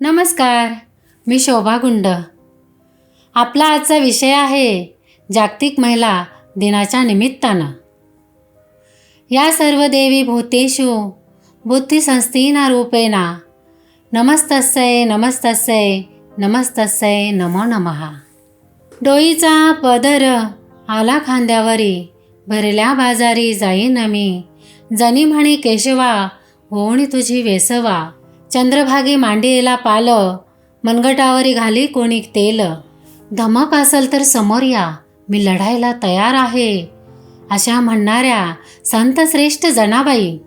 नमस्कार मी शोभा गुंड. आपला आजचा विषय आहे जागतिक महिला दिनाच्या निमित्तानं. या सर्व देवी भूतेषु बुद्धिसंस्थीना रूपेणा नमस्तस्यै नमस्तस्यै नमस्तस्यै नमो नमः. डोईचा पदर आला खांद्यावरी भरल्या बाजारी जाईन मी जनी म्हणी केशवा होणी तुझी वेसवा चंद्रभागी मांडीला पाल मनगटावरी घाली कोणी तेल. धमक असल तर समोर या मी लढायला तयार आहे. अशा म्हणणाऱ्या संत श्रेष्ठ जनाबाई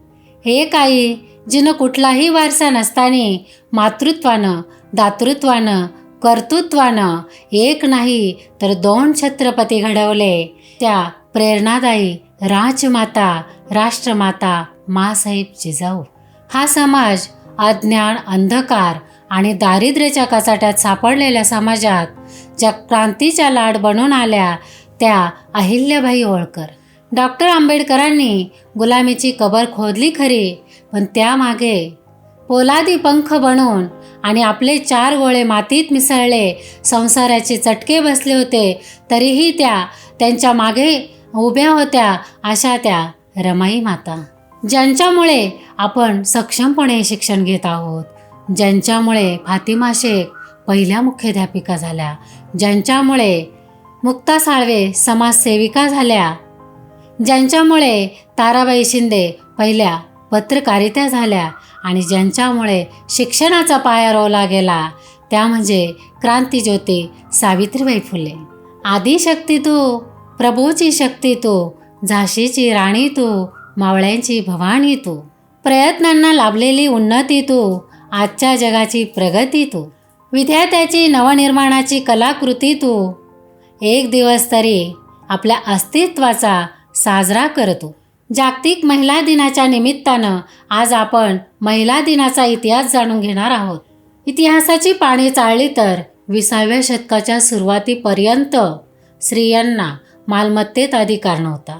हे काही जिनं कुठलाही वारसा नसताना मातृत्वानं दातृत्वानं कर्तृत्वानं एक नाही तर दोन छत्रपती घडवले. त्या प्रेरणादायी राजमाता राष्ट्रमाता मासाहेब जिजाऊ. हा समाज अज्ञान अंधकार आणि दारिद्र्याच्या कचाट्यात सापडलेल्या समाजात ज्या क्रांतीच्या लाड बनून आल्या त्या अहिल्याबाई होळकर. डॉक्टर आंबेडकरांनी गुलामीची कबर खोदली खरी पण त्यामागे पोलादी पंख बनून आणि आपले चार गोळे मातीत मिसळले संसाराचे चटके बसले होते तरीही त्या त्यांच्या मागे उभ्या होत्या अशा त्या रमाई माता. ज्यांच्यामुळे आपण सक्षमपणे शिक्षण घेत आहोत ज्यांच्यामुळे फातिमा शेख पहिल्या मुख्याध्यापिका झाल्या ज्यांच्यामुळे मुक्ता साळवे समाजसेविका झाल्या ज्यांच्यामुळे ताराबाई शिंदे पहिल्या पत्रकारित्या झाल्या आणि ज्यांच्यामुळे शिक्षणाचा पाया रोवला गेला त्या म्हणजे क्रांतीज्योती सावित्रीबाई फुले. आदिशक्ती तू प्रभूची शक्ती तू झाशीची राणी तू मावळ्यांची भवानी तू. प्रयत्नांना लाभलेली उन्नती तू. आजच्या जगाची प्रगती तू. विद्यार्थ्याची नवनिर्माणाची कलाकृती तू. एक दिवस तरी आपल्या अस्तित्वाचा साजरा करतो जागतिक महिला दिनाच्या निमित्तानं आज आपण महिला दिनाचा इतिहास जाणून घेणार आहोत. इतिहासाची पाणी चाळली तर विसाव्या शतकाच्या सुरुवातीपर्यंत स्त्रियांना मालमत्तेत अधिकार नव्हता.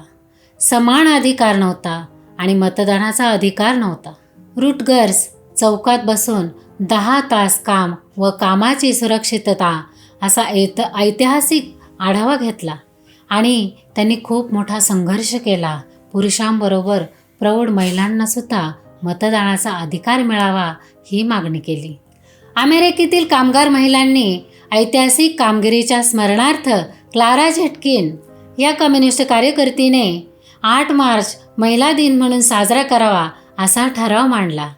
समान अधिकार नव्हता आणि मतदानाचा अधिकार नव्हता. रुटगर्स चौकात बसून दहा तास काम व कामाची सुरक्षितता असा ऐत ऐतिहासिक आढावा घेतला आणि त्यांनी खूप मोठा संघर्ष केला. पुरुषांबरोबर प्रौढ महिलांनासुद्धा मतदानाचा अधिकार मिळावा ही मागणी केली. अमेरिकेतील कामगार महिलांनी ऐतिहासिक कामगिरीच्या स्मरणार्थ क्लारा झेटकिन या कम्युनिस्ट कार्यकर्तीने आठ मार्च महिला दिन म्हणून साजरा करावा असा ठराव मांडला.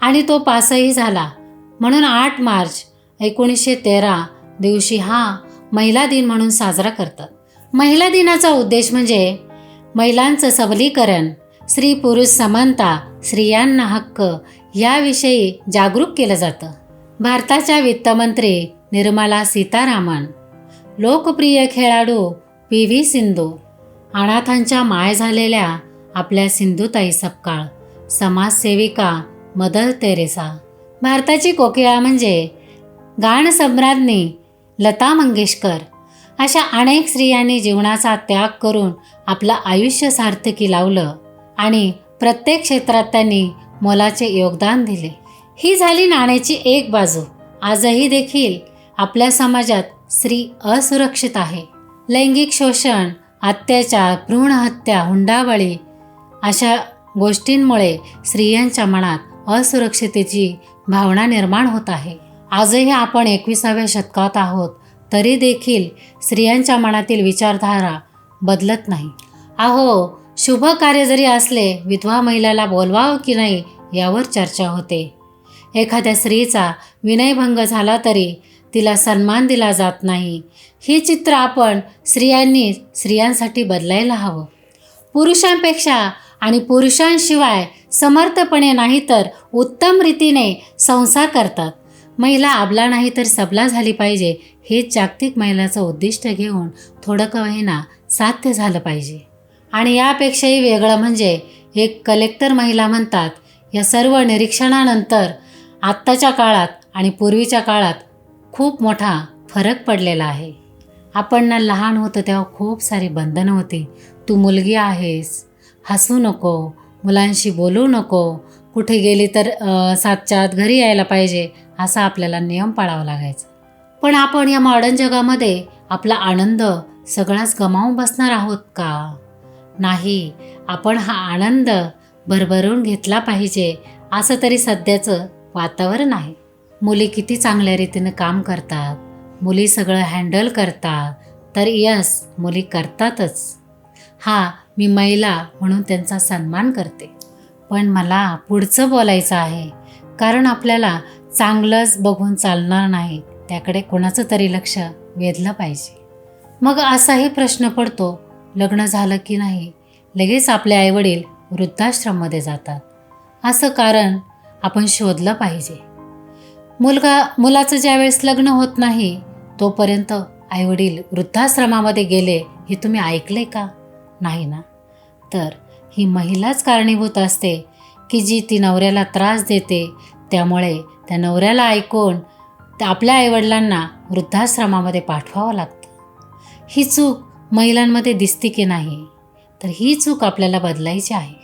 आणि तो पासही झाला. म्हणून आठ मार्च एकोणीसशे तेरा दिवशी हा महिला दिन म्हणून साजरा करतात. महिला दिनाचा उद्देश म्हणजे महिलांचं सबलीकरण स्त्री पुरुष समानता स्त्रियांना हक्क याविषयी जागरूक केलं जातं. भारताच्या वित्तमंत्री निर्मला सीतारामन लोकप्रिय खेळाडू पी व्ही सिंधू अनाथांच्या माय झालेल्या आपल्या सिंधुताई सपकाळ समाजसेविका मदर तेरेसा. भारताची कोकिळा म्हणजे गाणसम्राज्ञी लता मंगेशकर. अशा अनेक स्त्रियांनी जीवनाचा त्याग करून आपलं आयुष्य सार्थकी लावलं आणि प्रत्येक क्षेत्रात त्यांनी मोलाचे योगदान दिले. ही झाली नाण्याची एक बाजू. आजही देखील आपल्या समाजात स्त्री असुरक्षित आहे. लैंगिक शोषण अत्याचार भ्रूणहत्या हुंडाबळी अशा गोष्टींमुळे स्त्रियांच्या मनात असुरक्षितेची भावना निर्माण होत आहे. आजही आपण एकविसाव्या शतकात आहोत तरी देखील स्त्रियांच्या मनातील विचारधारा बदलत नाही. अहो शुभ कार्य जरी असले विधवा महिलाला बोलवावं की नाही यावर चर्चा होते. एखाद्या स्त्रीचा विनयभंग झाला तरी तिला सन्मान दिला जात नाही. हे चित्र आपण स्त्रियांनी स्त्रियांसाठी बदलायला हवं. पुरुषांपेक्षा आणि पुरुषांशिवाय समर्थपणे नाही तर उत्तम रीतीने संसार करतात. महिला आबला नाही तर सबला झाली पाहिजे हेच जागतिक महिलाचं उद्दिष्ट घेऊन थोडं का होईना साध्य झालं पाहिजे. आणि यापेक्षाही वेगळं म्हणजे एक कलेक्टर महिला म्हणतात या सर्व निरीक्षणानंतर आत्ताच्या काळात आणि पूर्वीच्या काळात खूप मोठा फरक पडलेला आहे. आपण ना लहान होतं तेव्हा खूप सारी बंधनं होती. तू मुलगी आहेस. हसू नको. मुलांशी बोलू नको. कुठे गेली तर सातच्या आत घरी यायला पाहिजे. असा आपल्याला नियम पाळावा लागायचा. पण आपण या मॉडर्न जगामध्ये आपला आनंद सगळाच गमावून बसणार आहोत का? नाही. आपण हा आनंद भरभरून घेतला पाहिजे असं तरी सध्याचं वातावरण आहे. मुली किती चांगल्या रीतीनं काम करतात. मुली सगळं हँडल करतात. तर यस मुली करतातच. हा मी महिला म्हणून त्यांचा सन्मान करते. पण मला पुढचं बोलायचं आहे. कारण आपल्याला चांगलंच बघून चालणार नाही. त्याकडे कोणाचं तरी लक्ष वेधलं पाहिजे. मग असाही प्रश्न पडतो लग्न झालं की नाही? लगेच आपले आईवडील वृद्धाश्रममध्ये जातात. असं कारण आपण शोधलं पाहिजे. मुलगा मुलाचं ज्यावेळेस लग्न होत नाही तोपर्यंत आईवडील वृद्धाश्रमामध्ये गेले हे तुम्ही ऐकले का? नाही ना? तर ही महिलाच कारणीभूत असते की जी ती नवऱ्याला त्रास देते. त्यामुळे त्या नवऱ्याला ऐकून त्या आपल्या आईवडिलांना वृद्धाश्रमामध्ये पाठवावं लागतं. ही चूक महिलांमध्ये दिसते की नाही? तर ही चूक आपल्याला बदलायची आहे.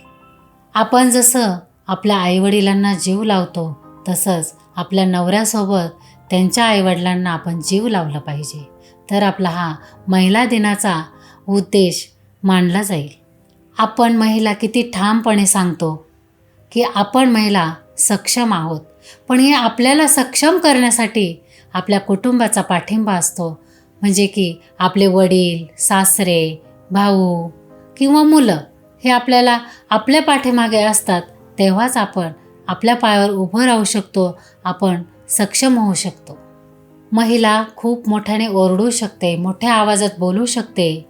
आपण जसं आपल्या आईवडिलांना जीव लावतो तसंच आपल्या नवऱ्यासोबत त्यांच्या आईवडिलांना आपण जीव लावला पाहिजे. तर आपला हा महिला दिनाचा उद्देश मानला जाईल. आपण महिला किती ठामपणे सांगतो की आपण महिला सक्षम आहोत. पण हे आपल्याला सक्षम करण्यासाठी आपल्या कुटुंबाचा पाठिंबा असतो. म्हणजे की आपले वडील सासरे भाऊ किंवा मुलं हे आपल्याला आपल्या पाठीमागे असतात तेव्हाच आपण आपल्या पायावर उभं राहू शकतो आपण सक्षम होऊ शकतो. महिला खूप मोठ्याने ओरडू शकते मोठ्या आवाजात बोलू शकते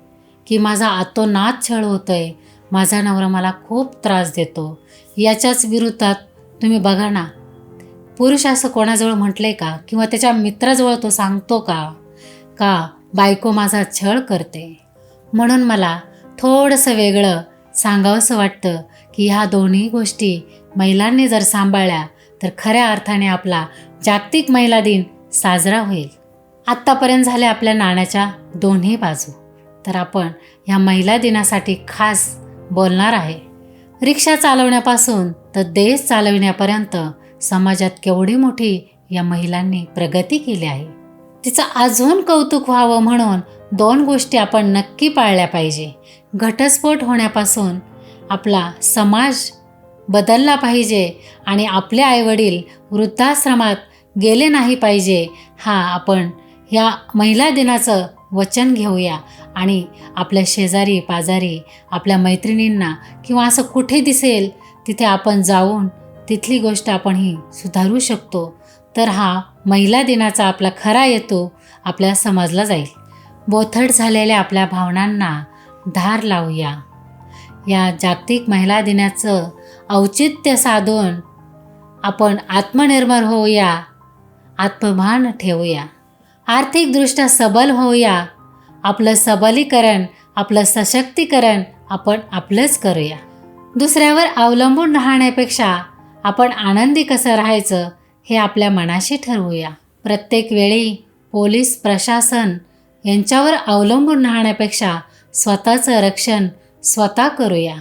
की माझा आतोनात छळ होतो आहे माझा नवरा मला खूप त्रास देतो. याच्याच विरुद्धात तुम्ही बघा ना पुरुष असं कोणाजवळ म्हटलंय का? किंवा त्याच्या मित्राजवळ तो सांगतो का? का बायको माझा छळ करते? म्हणून मला थोडंसं वेगळं सांगावंसं वाटतं की ह्या दोन्ही गोष्टी महिलांनी जर सांभाळल्या तर खऱ्या अर्थाने आपला जागतिक महिला दिन साजरा होईल. आत्तापर्यंत झाल्या आपल्या नाण्याच्या दोन्ही बाजू. तर आपण ह्या महिला दिनासाठी खास बोलणार आहे. रिक्षा चालवण्यापासून तर देश चालविण्यापर्यंत समाजात केवढी मोठी या महिलांनी प्रगती केली आहे. तिचं अजून कौतुक व्हावं म्हणून दोन गोष्टी आपण नक्की पाळल्या पाहिजे. घटस्फोट होण्यापासून आपला समाज बदलला पाहिजे आणि आपले आईवडील वृद्धाश्रमात गेले नाही पाहिजे हा आपण ह्या महिला दिनाचं वचन घेऊया आणि आपल्या शेजारी पाजारी आपल्या मैत्रिणींना किंवा असं कुठे दिसेल तिथे आपण जाऊन तिथली गोष्ट आपण ही सुधारू शकतो. तर हा महिला दिनाचा आपला खरा येतो आपल्या समजला जाईल. बोथट झालेल्या आपल्या भावनांना धार लावूया. या जागतिक महिला दिनाचं औचित्य साधून आपण आत्मनिर्भर होऊया आत्मभान ठेवूया. आर्थिकदृष्ट्या सबल होऊया आपलं सबलीकरण आपलं सशक्तीकरण आपण आपलंच करूया. दुसऱ्यावर अवलंबून राहण्यापेक्षा आपण आनंदी कसं राहायचं? हे आपल्या मनाशी ठरवूया. प्रत्येक वेळी पोलीस प्रशासन यांच्यावर अवलंबून राहण्यापेक्षा स्वतःचं रक्षण स्वतः करूया.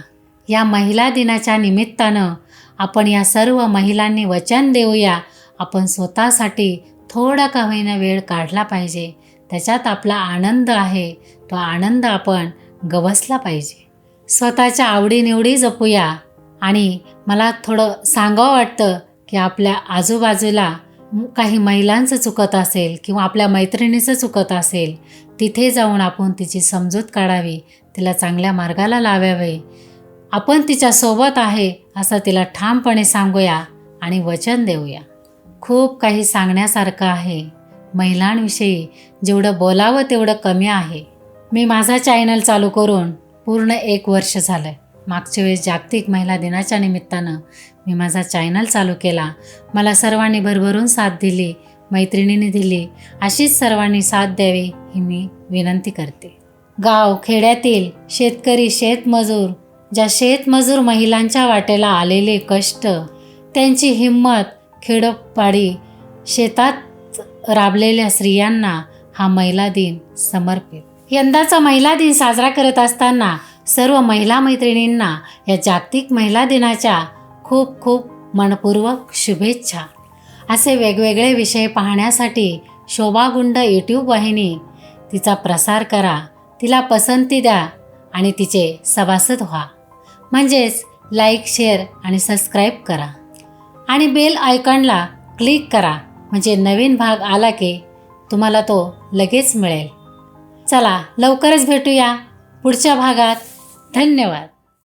या महिला दिनाच्या निमित्तानं आपण या सर्व महिलांनी वचन देऊया. आपण स्वतःसाठी थोडा का होईना वेळ काढला पाहिजे. त्याच्यात आपला आनंद आहे. तो आनंद आपण गवसला पाहिजे. स्वतःच्या आवडीनिवडी जपूया. आणि मला थोडं सांगावं वाटतं की आपल्या आजूबाजूला काही महिलांचं चुकत असेल किंवा आपल्या मैत्रिणीचं चुकत असेल तिथे जाऊन आपण तिची समजूत काढावी तिला चांगल्या मार्गाला लावावे. आपण तिच्यासोबत आहे असं तिला ठामपणे सांगूया आणि वचन देऊया. खूप काही सांगण्यासारखं आहे. महिलांविषयी जेवढं बोलावं तेवढं कमी आहे. मी माझा चॅनल चालू करून पूर्ण एक वर्ष झालं मागच्या वेळेस जागतिक महिला दिनाच्या निमित्तानं मी माझा चॅनल चालू केला. मला सर्वांनी भरभरून साथ दिली मैत्रिणींनी दिली. अशीच सर्वांनी साथ द्यावी ही मी विनंती करते. गाव खेड्यातील शेतकरी शेतमजूर ज्या शेतमजूर महिलांच्या वाटेला आलेले कष्ट त्यांची हिंमत खेडोपाडी शेतात राबलेल्या स्त्रियांना हा महिला दिन समर्पित. यंदाचा महिला दिन साजरा करत असताना सर्व महिला मैत्रिणींना या जागतिक महिला दिनाच्या खूप खूप मनपूर्वक शुभेच्छा. असे वेगवेगळे विषय पाहण्यासाठी शोभागुंड यूट्यूब वाहिनी तिचा प्रसार करा तिला पसंती द्या आणि तिचे सभासद व्हा. म्हणजेच लाईक शेअर आणि सबस्क्राईब करा. आणि बेल आयकॉनला क्लिक करा म्हणजे नवीन भाग आला की तुम्हाला तो लगेच मिळेल. चला लवकरच भेटूया पुढच्या भागात. धन्यवाद